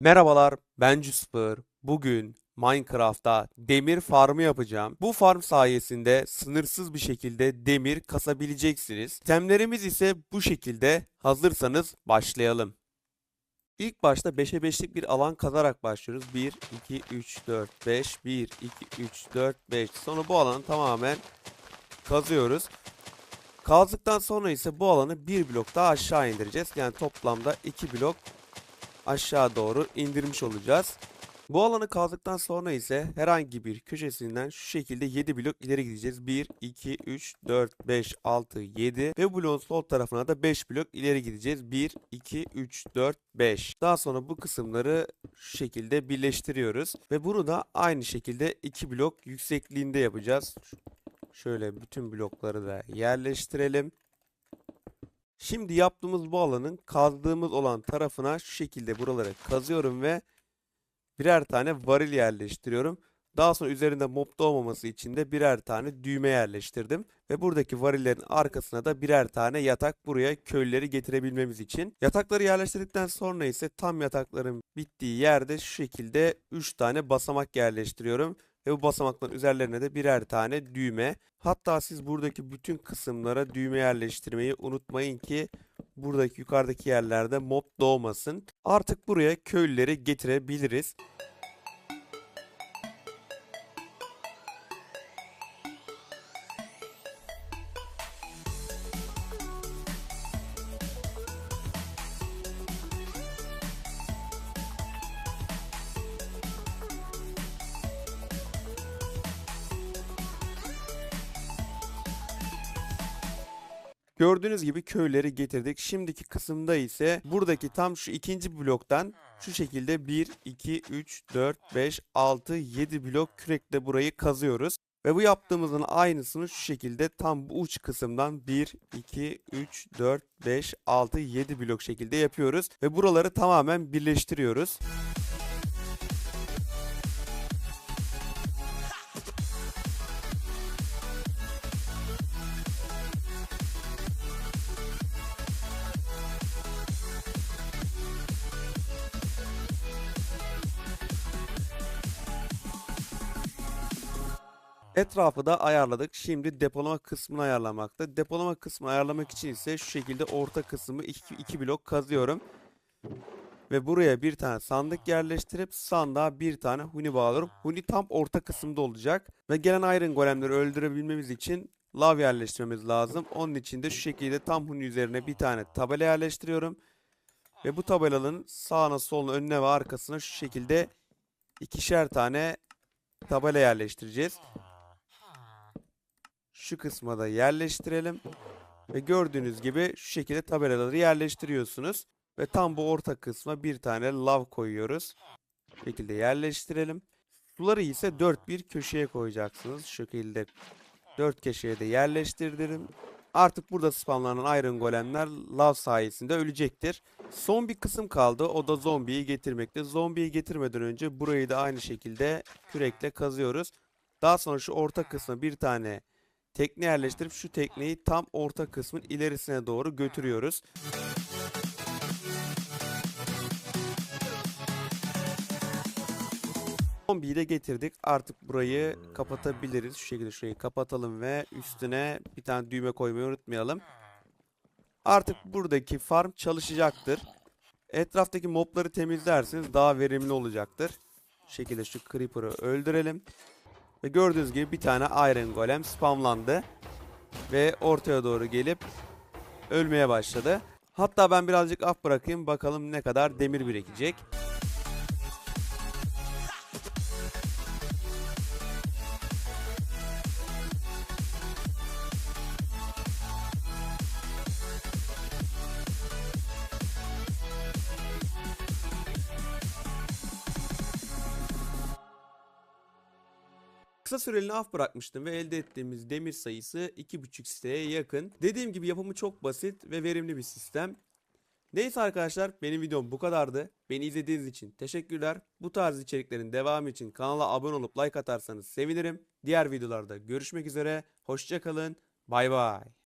Merhabalar, ben Cüspır. Bugün Minecraft'ta demir farmı yapacağım. Bu farm sayesinde sınırsız bir şekilde demir kasabileceksiniz. Temlerimiz ise bu şekilde. Hazırsanız başlayalım. İlk başta 5'e 5'lik bir alan kazarak başlıyoruz. 1, 2, 3, 4, 5, 1, 2, 3, 4, 5. Sonra bu alanı tamamen kazıyoruz. Kazdıktan sonra ise bu alanı bir blok daha aşağı indireceğiz. Yani toplamda 2 blok aşağı doğru indirmiş olacağız. Bu alanı kazdıktan sonra ise herhangi bir köşesinden şu şekilde 7 blok ileri gideceğiz. 1, 2, 3, 4, 5, 6, 7 ve bloğun sol tarafına da 5 blok ileri gideceğiz. 1, 2, 3, 4, 5. Daha sonra bu kısımları şu şekilde birleştiriyoruz. Ve bunu da aynı şekilde 2 blok yüksekliğinde yapacağız. Şöyle bütün blokları da yerleştirelim. Şimdi yaptığımız bu alanın kazdığımız olan tarafına şu şekilde buraları kazıyorum ve birer tane varil yerleştiriyorum. Daha sonra üzerinde mob doğmaması için de birer tane düğme yerleştirdim. Ve buradaki varillerin arkasına da birer tane yatak buraya köylüleri getirebilmemiz için. Yatakları yerleştirdikten sonra ise tam yatakların bittiği yerde şu şekilde 3 tane basamak yerleştiriyorum. Ve bu basamakların üzerlerine de birer tane düğme. Hatta siz buradaki bütün kısımlara düğme yerleştirmeyi unutmayın ki buradaki yukarıdaki yerlerde mob doğmasın. Artık buraya köylüleri getirebiliriz. Gördüğünüz gibi köyleri getirdik. Şimdiki kısımda ise buradaki tam şu ikinci bloktan şu şekilde 1, 2, 3, 4, 5, 6, 7 blok kürekle burayı kazıyoruz. Ve bu yaptığımızın aynısını şu şekilde tam bu uç kısımdan 1, 2, 3, 4, 5, 6, 7 blok şekilde yapıyoruz. Ve buraları tamamen birleştiriyoruz. Etrafı da ayarladık. Şimdi depolama kısmını ayarlamakta. Depolama kısmını ayarlamak için ise şu şekilde orta kısmı 2 blok kazıyorum. Ve buraya bir tane sandık yerleştirip sandığa bir tane huni bağlıyorum. Huni tam orta kısımda olacak. Ve gelen iron golemleri öldürebilmemiz için lav yerleştirmemiz lazım. Onun için de şu şekilde tam huni üzerine bir tane tabela yerleştiriyorum. Ve bu tabelanın sağına soluna önüne ve arkasına şu şekilde ikişer tane tabela yerleştireceğiz. Şu kısma da yerleştirelim. Ve gördüğünüz gibi şu şekilde tabelaları yerleştiriyorsunuz. Ve tam bu orta kısma bir tane lav koyuyoruz. Bu şekilde yerleştirelim. Suları ise dört bir köşeye koyacaksınız. Şu şekilde dört köşeye de yerleştirdim. Artık burada spamlanan iron golemler lav sayesinde ölecektir. Son bir kısım kaldı. O da zombiyi getirmekte. Zombiyi getirmeden önce burayı da aynı şekilde kürekle kazıyoruz. Daha sonra şu orta kısma bir tane tekne yerleştirip şu tekneyi tam orta kısmın ilerisine doğru götürüyoruz. Zombiyi de getirdik. Artık burayı kapatabiliriz. Şu şekilde şurayı kapatalım ve üstüne bir tane düğme koymayı unutmayalım. Artık buradaki farm çalışacaktır. Etraftaki mobları temizlerseniz daha verimli olacaktır. Şu şekilde şu creeper'ı öldürelim. Ve gördüğünüz gibi bir tane iron golem spamlandı. Ve ortaya doğru gelip ölmeye başladı. Hatta ben birazcık af bırakayım bakalım ne kadar demir birikecek. Kısa süreliğine af bırakmıştım ve elde ettiğimiz demir sayısı 2.5 siteye yakın. Dediğim gibi yapımı çok basit ve verimli bir sistem. Neyse arkadaşlar benim videom bu kadardı. Beni izlediğiniz için teşekkürler. Bu tarz içeriklerin devamı için kanala abone olup like atarsanız sevinirim. Diğer videolarda görüşmek üzere. Hoşçakalın. Bay bay.